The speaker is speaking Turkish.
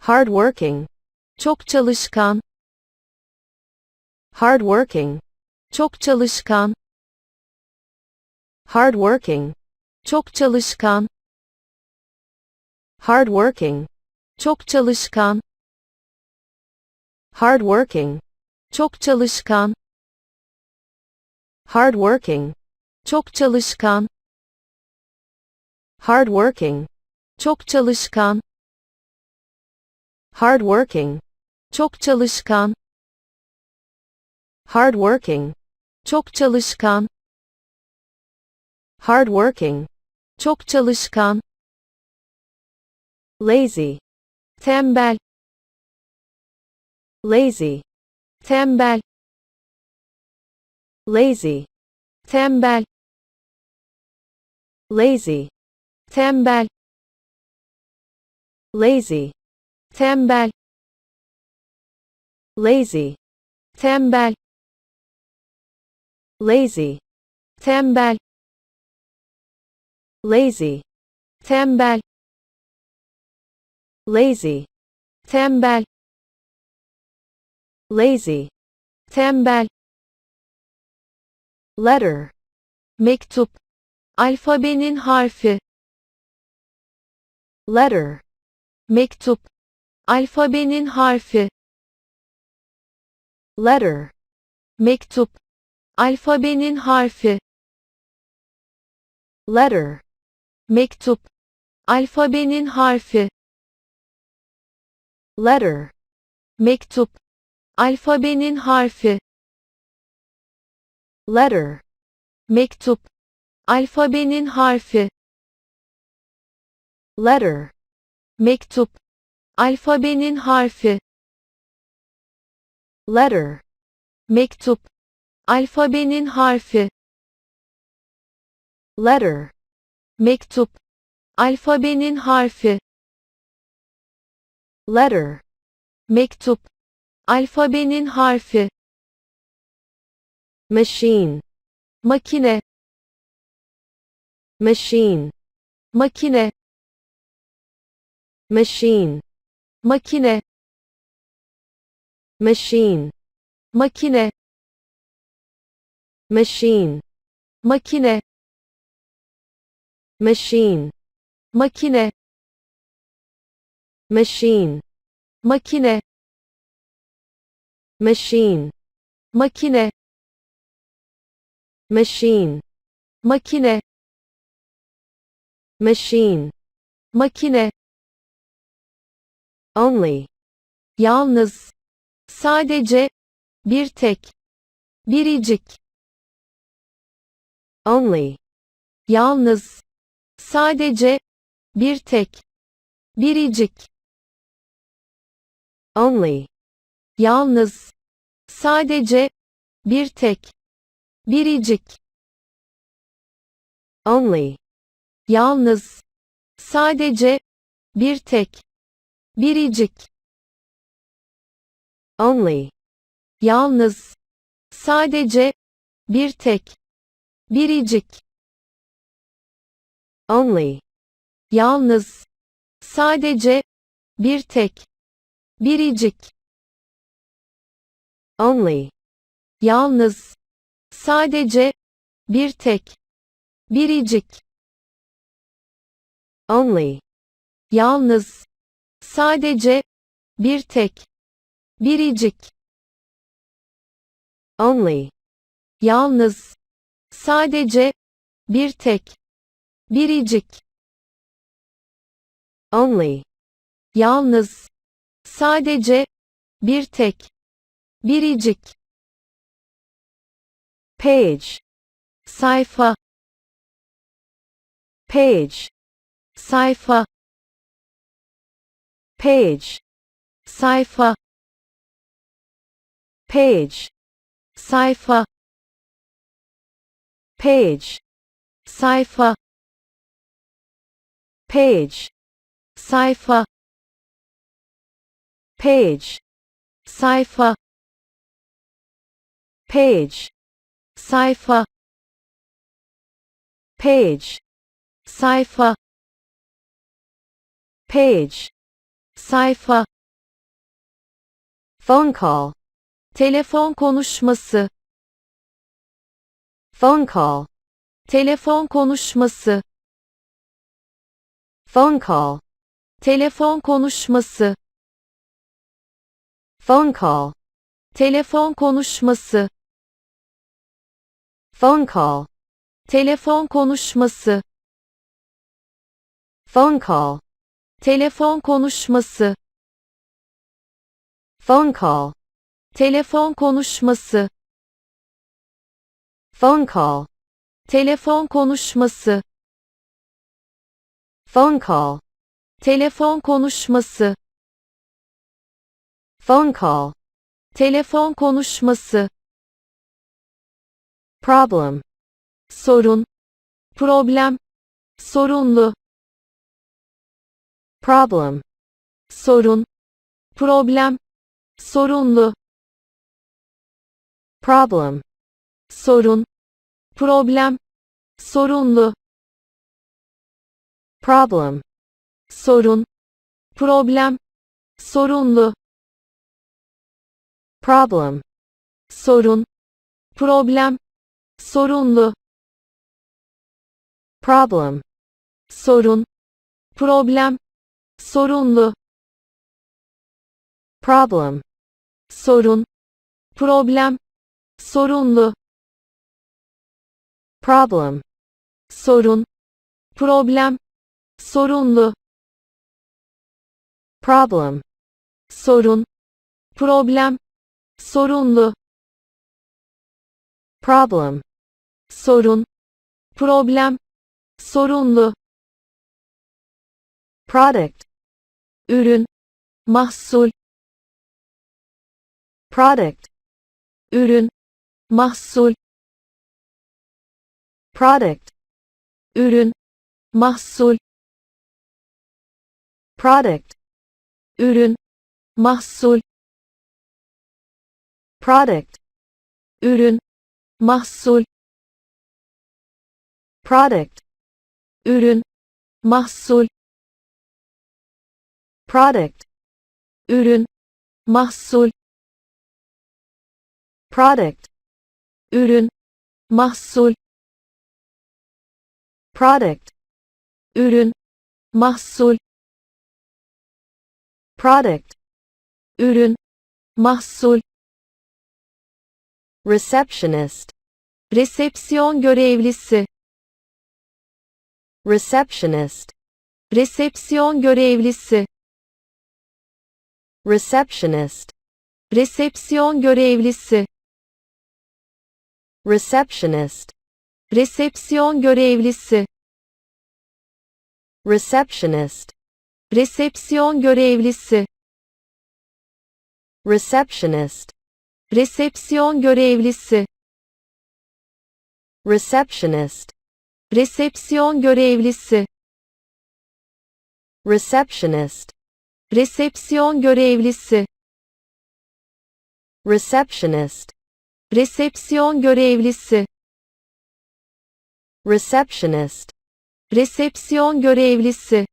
hardworking, çok çalışkan, hardworking, çok çalışkan, hardworking, çok çalışkan, hardworking, çok çalışkan, hardworking, çok çalışkan, hardworking, çok çalışkan, hardworking, çok çalışkan, hardworking, çok çalışkan, hardworking, çok çalışkan, hardworking, çok çalışkan, lazy, tembel, lazy, tembel, lazy, tembel, lazy, tembel, lazy, tembel, lazy, tembel, lazy, tembel, lazy, tembel, lazy, tembel, lazy, tembel, letter, mektup, alfabenin harfi, letter, mektup, alfabenin harfi, letter, mektup, alfabenin harfi, letter, mektup, alfabenin harfi, letter, mektup, alfabenin harfi, letter, mektup, alfabenin harfi, letter, mektup, alfabenin harfi, letter, mektup, alfabenin harfi, letter, mektup, alfabenin harfi, letter, mektup, alfabenin harfi, machine, makine, machine, makine, machine, makine, machine, makine, machine, makine, machine, makine, machine, makine, machine, makine, machine, makine, machine, makine, only, yalnız, sadece, bir tek, biricik, only, yalnız, sadece, bir tek, biricik, only, yalnız, sadece, bir tek, biricik, only, yalnız, sadece, bir tek, biricik, only, yalnız, sadece, bir tek, biricik, only, yalnız, sadece, bir tek, biricik, only, yalnız, sadece, bir tek, biricik, only, yalnız, sadece, bir tek, biricik, only, yalnız, sadece, bir tek, biricik, only, yalnız, sadece, bir tek, biricik, page, sayfa, page, sayfa, page. Cipher. Page. Cipher. Page. Cipher. Page. Cipher. Page. Cipher. Page. Cipher. Page. Cipher. Page. Sayfa phone call, telefon konuşması phone call, telefon konuşması phone call, telefon konuşması phone call, telefon konuşması phone call, telefon konuşması phone call, telefon konuşması. Phone call, telefon konuşması. Phone call, telefon konuşması. Phone call, telefon konuşması. Phone call, telefon konuşması. Problem, sorun. Problem. Sorunlu problem, sorun. Problem. Sorunlu. Problem, sorun. Problem. Sorunlu. Problem, sorun. Problem. Sorunlu. Problem, sorun. Problem. Sorunlu. Problem, sorun. Problem sorunlu. Problem, sorun. Problem. Sorunlu. Problem, sorun. Problem. Sorunlu. Problem, sorun. Problem. Sorunlu. Problem, sorun. Problem. Sorunlu. Product, ürün mahsul product, ürün mahsul product, ürün mahsul product, ürün mahsul product, ürün mahsul product, ürün mahsul product, ürün. Mahsul. Product, ürün. Mahsul. Product, ürün. Mahsul. Product, ürün. Mahsul. Receptionist, resepsiyon görevlisi. Receptionist, resepsiyon görevlisi receptionist, resepsiyon görevlisi. Receptionist, resepsiyon görevlisi. Receptionist, resepsiyon görevlisi. Receptionist, resepsiyon görevlisi. Receptionist, resepsiyon görevlisi. Receptionist, resepsiyon görevlisi. Receptionist, resepsiyon görevlisi. Receptionist, resepsiyon görevlisi